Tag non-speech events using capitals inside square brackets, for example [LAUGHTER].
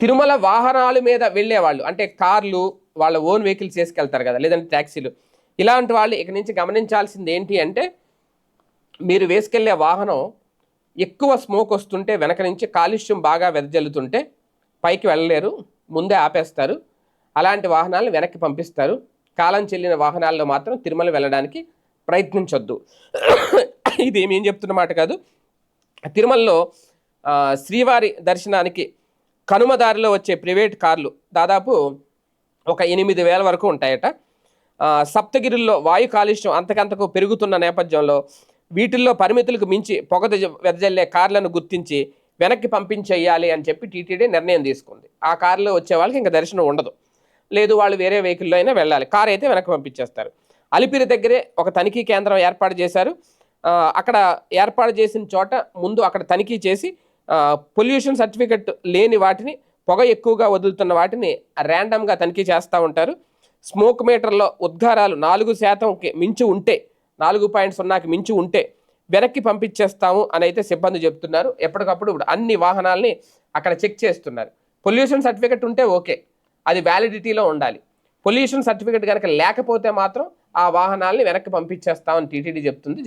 తిరుమల వాహనాల మీద వెళ్ళేవాళ్ళు. అంటే కార్లు వాళ్ళ ఓన్ వెహికల్స్ చేసుకెళ్తారు కదా లేదంటే ట్యాక్సీలు ఇలాంటి వాళ్ళు ఇక నుంచి గమనించాల్సింది ఏంటి అంటే మీరు వేసుకెళ్ళే వాహనం ఎక్కువ స్మోక్ వస్తుంటే వెనక నుంచి కాలుష్యం బాగా వెదజల్లుతుంటే పైకి వెళ్ళలేరు ముందే ఆపేస్తారు. అలాంటి వాహనాలను వెనక్కి పంపిస్తారు. కాలం చెల్లిన వాహనాల్లో మాత్రం తిరుమల వెళ్ళడానికి ప్రయత్నించొద్దు. [COUGHS] ఇది ఏం చెప్తున్న మాట కాదు. తిరుమలలో శ్రీవారి దర్శనానికి కనుమదారిలో వచ్చే ప్రైవేట్ కార్లు దాదాపు ఒక ఎనిమిది వేల వరకు ఉంటాయట. సప్తగిరిలో వాయు కాలుష్యం అంతకంతకు పెరుగుతున్న నేపథ్యంలో వీటిల్లో పరిమితులకు మించి పొగ వెదజల్లే కార్లను గుర్తించి వెనక్కి పంపించేయాలి అని చెప్పి టీటీడీ నిర్ణయం తీసుకుంది. ఆ కారులో వచ్చే వాళ్ళకి ఇంకా దర్శనం ఉండదు. లేదు వాళ్ళు వేరే వెహికల్లో అయినా వెళ్ళాలి. కార్ అయితే వెనక్కి పంపించేస్తారు. అలిపిరి దగ్గరే ఒక తనిఖీ కేంద్రం ఏర్పాటు చేశారు. అక్కడ ఏర్పాటు చేసిన చోట ముందు అక్కడ తనిఖీ చేసి పొల్యూషన్ సర్టిఫికెట్ లేని వాటిని పొగ ఎక్కువగా వదులుతున్న వాటిని ర్యాండమ్గా తనిఖీ చేస్తూ ఉంటారు. స్మోక్ మీటర్లో ఉద్గారాలు నాలుగు శాతంకి మించి ఉంటే నాలుగు పాయింట్ సున్నాకి మించి ఉంటే వెనక్కి పంపించేస్తాము అని అయితే సిబ్బంది చెప్తున్నారు ఎప్పటికప్పుడు ఇప్పుడు అన్ని వాహనాల్ని అక్కడ చెక్ చేస్తున్నారు. పొల్యూషన్ సర్టిఫికెట్ ఉంటే ఓకే అది వ్యాలిడిటీలో ఉండాలి. పొల్యూషన్ సర్టిఫికెట్ కనుక లేకపోతే మాత్రం ఆ వాహనాల్ని వెనక్కి పంపించేస్తామని టీటీడీ చెప్తుంది.